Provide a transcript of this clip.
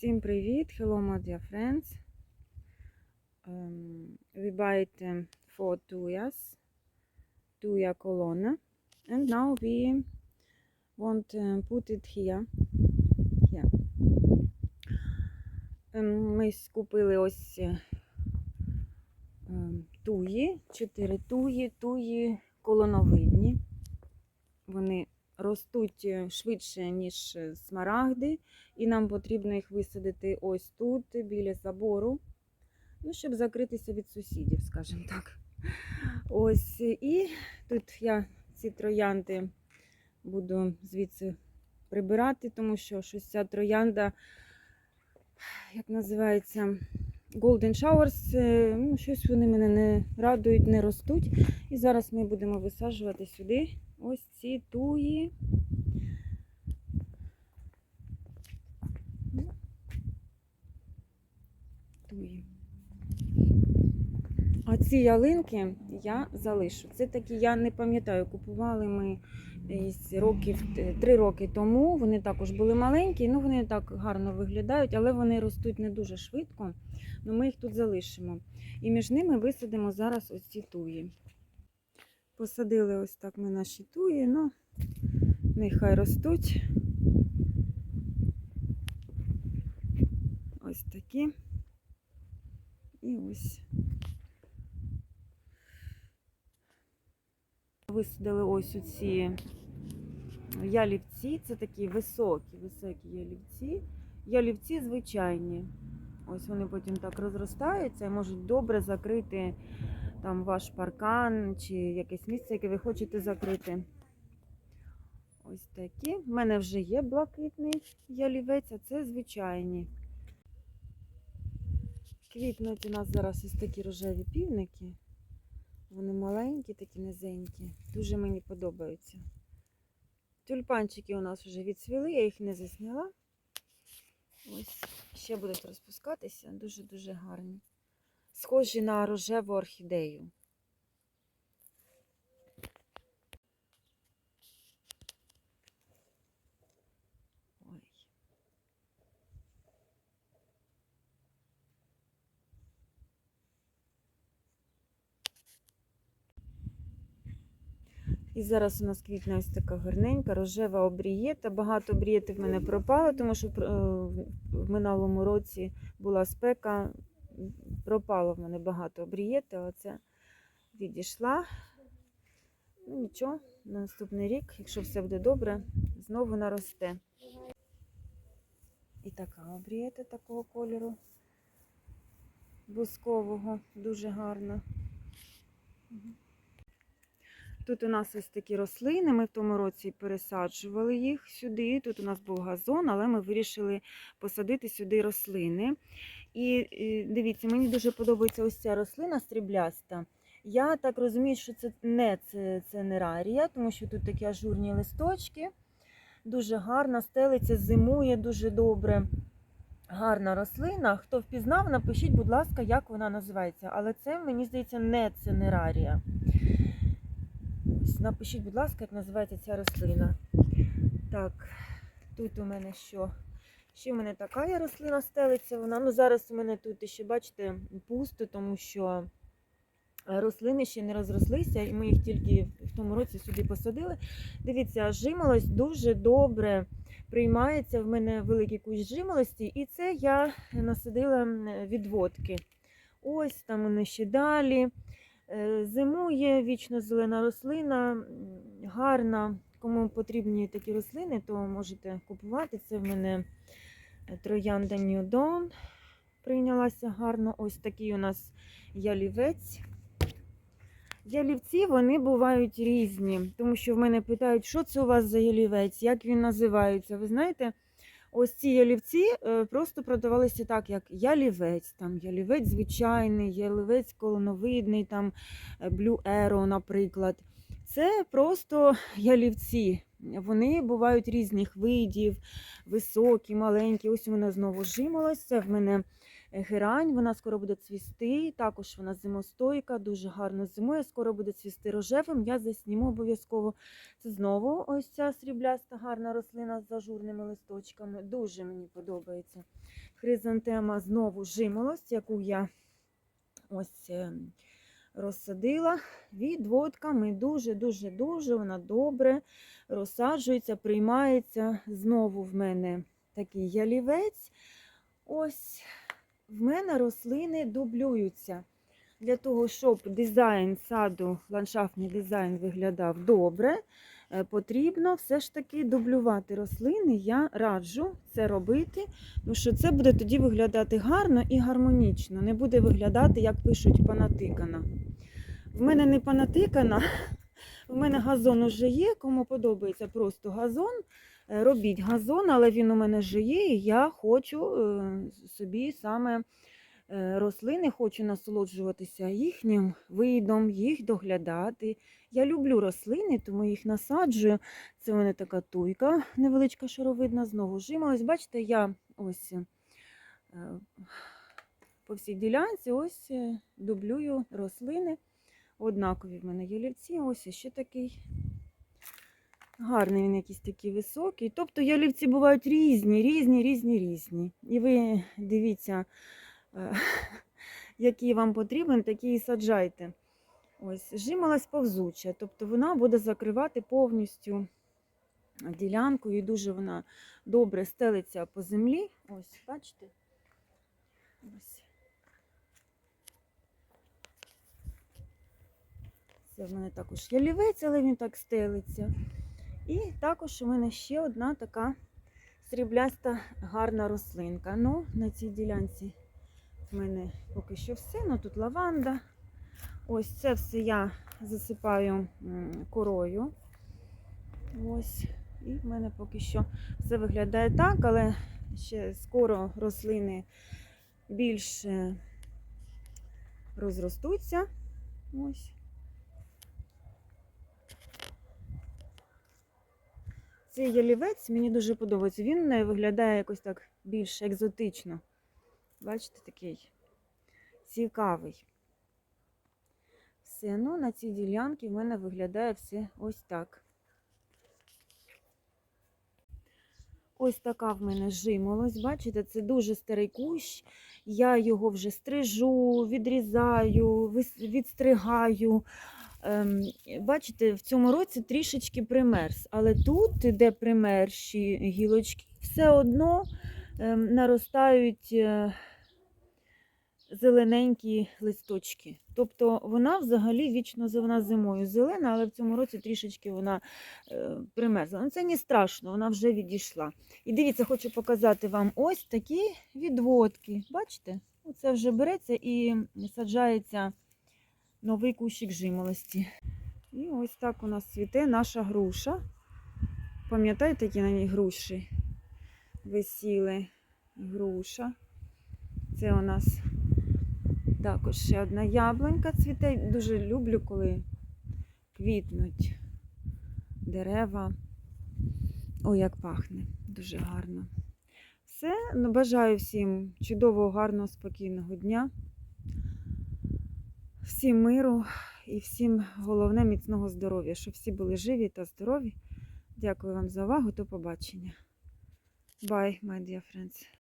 Всім привіт! Hello, my dear friends. Um, we bought um, four tuyas, tuya colonna, and now we want to put it here. here. Ем, Ми скупили ось е, ем, туї, чотири туї, туї колоновидні. Вони ростуть е, швидше, ніж е, смарагди, і нам потрібно їх висадити ось тут, біля забору, ну, щоб закритися від сусідів, скажімо так. Ось, і тут я ці троянди буду звідси прибирати, тому що щось ця троянда, як називається, Golden Showers, е, ну, щось вони мене не радують, не ростуть. І зараз ми будемо висаджувати сюди ось ці туї. Ну, Туї. А ці ялинки я залишу. Це такі, я не пам'ятаю, купували ми років три роки тому. Вони також були маленькі, ну вони так гарно виглядають, але вони ростуть не дуже швидко. Ну ми їх тут залишимо. І між ними висадимо зараз ось ці туї. Посадили ось так ми наші туї, ну нехай ростуть. Ось такі. І ось. Висадили ось оці ялівці. Це такі високі, високі ялівці. Ялівці звичайні. Ось вони потім так розростаються і можуть добре закрити там ваш паркан чи якесь місце, яке ви хочете закрити. Ось такі. У мене вже є блакитний ялівець, а це звичайні. Квітнуть у нас зараз ось такі рожеві півники. Вони маленькі, такі низенькі. Дуже мені подобаються. Тюльпанчики у нас вже відцвіли, я їх не засняла. Ось ще будуть розпускатися. Дуже-дуже гарні. Схожі на рожеву орхідею. І зараз у нас квітне ось така гарненька, рожева обрієта. Багато обрієти в мене пропало, тому що е, в минулому році була спека. Пропало в мене багато обрієти, а оце відійшла. Ну нічого, на наступний рік, якщо все буде добре, знову наросте. І така обрієта такого кольору бускового, дуже гарна. Тут у нас ось такі рослини. Ми в тому році пересаджували їх сюди. Тут у нас був газон, але ми вирішили посадити сюди рослини. І, дивіться, мені дуже подобається ось ця рослина стрібляста. Я так розумію, що це не це, це нерарія, тому що тут такі ажурні листочки. Дуже гарна, стелиться, зимує дуже добре. Гарна рослина. Хто впізнав, напишіть, будь ласка, як вона називається. Але це, мені здається, не цинерарія. Напишіть, будь ласка, як називається ця рослина. Так, тут у мене що? Ще в мене така є рослина стелиться. Вона. Ну, зараз у мене тут ще, бачите, пусто, тому що е, рослини ще не розрослися, і ми їх тільки в тому році сюди посадили. Дивіться, жимолость дуже добре приймається. В мене великий кущ жимолості, і це я насадила відводки. Ось там вони ще далі. Е, Зимує вічно зелена рослина, гарна. Кому потрібні такі рослини, то можете купувати. Це в мене е, троянда Dawn прийнялася гарно. Ось такий у нас ялівець. Ялівці вони бувають різні, тому що в мене питають, що це у вас за ялівець, як він називається. Ви знаєте, ось ці ялівці е, просто продавалися так, як ялівець, там ялівець звичайний, ялівець колоновидний, там е, Blue Arrow, наприклад. Це просто ялівці. Вони бувають різних видів, високі, маленькі. Ось мене знову жимолось. Це в мене герань, вона скоро буде цвісти. Також вона зимостойка, дуже гарно зимує. Скоро буде цвісти рожевим. Я засніму обов'язково. Це знову ось ця срібляста гарна рослина з ажурними листочками. Дуже мені подобається. Хризантема знову жимолость, яку я ось е, розсадила відводками. Дуже-дуже дуже вона добре розсаджується, приймається. Знову в мене такий ялівець. Ось в мене рослини дублюються. Для того, щоб дизайн саду, ландшафтний дизайн виглядав добре, е, потрібно все ж таки дублювати рослини. Я раджу це робити, тому що це буде тоді виглядати гарно і гармонічно. Не буде виглядати, як пишуть, панатикана. В мене не панатикана, в мене газон уже є. Кому подобається просто газон, е, робіть газон, але він у мене вже є, і я хочу е, собі саме е, рослини, хочу насолоджуватися їхнім видом, їх доглядати. Я люблю рослини, тому їх насаджую. Це у мене така туйка невеличка шаровидна, знову жималась. Бачите, я ось по всій ділянці ось дублюю рослини. Однакові в мене ялівці, ось ще такий. Гарний він якийсь такий високий. Тобто ялівці бувають різні, різні, різні, різні. І ви дивіться, е, який вам потрібен, такий і саджайте. Ось, жималась повзуча, тобто вона буде закривати повністю ділянку і дуже вона добре стелиться по землі. Ось, бачите? Ось. Це в мене також ялівець, але він так стелиться. І також у мене ще одна така срібляста гарна рослинка. Ну, на цій ділянці в мене поки що все. Ну тут лаванда. Ось це все я засипаю корою. Ось. І в мене поки що все виглядає так, але ще скоро рослини більше розростуться. Ось. Цей ялівець мені дуже подобається. Він е, виглядає якось так більш екзотично. Бачите, такий цікавий. Все, ну на цій ділянці в мене виглядає все ось так. Ось така в мене жимолость. Бачите, це дуже старий кущ. Я його вже стрижу, відрізаю, відстригаю. Ем, бачите, в цьому році трішечки примерз, але тут, де примерші гілочки, все одно ем, наростають е, зелененькі листочки. Тобто вона взагалі вічно вона зимою зелена, але в цьому році трішечки вона е, примерзла. Ну це не страшно, вона вже відійшла. І дивіться, хочу показати вам ось такі відводки. Бачите? Оце вже береться і саджається новий кущик жимолості. І ось так у нас цвіте наша груша. Пам'ятаєте, які на ній груші висіли? Груша. Це у нас також ще одна яблунька цвіте. Дуже люблю, коли квітнуть дерева. Ой, як пахне, дуже гарно. Все, ну, бажаю всім чудового, гарного, спокійного дня. Всім миру і всім головне міцного здоров'я, щоб всі були живі та здорові. Дякую вам за увагу. До побачення. Bye, my dear friends.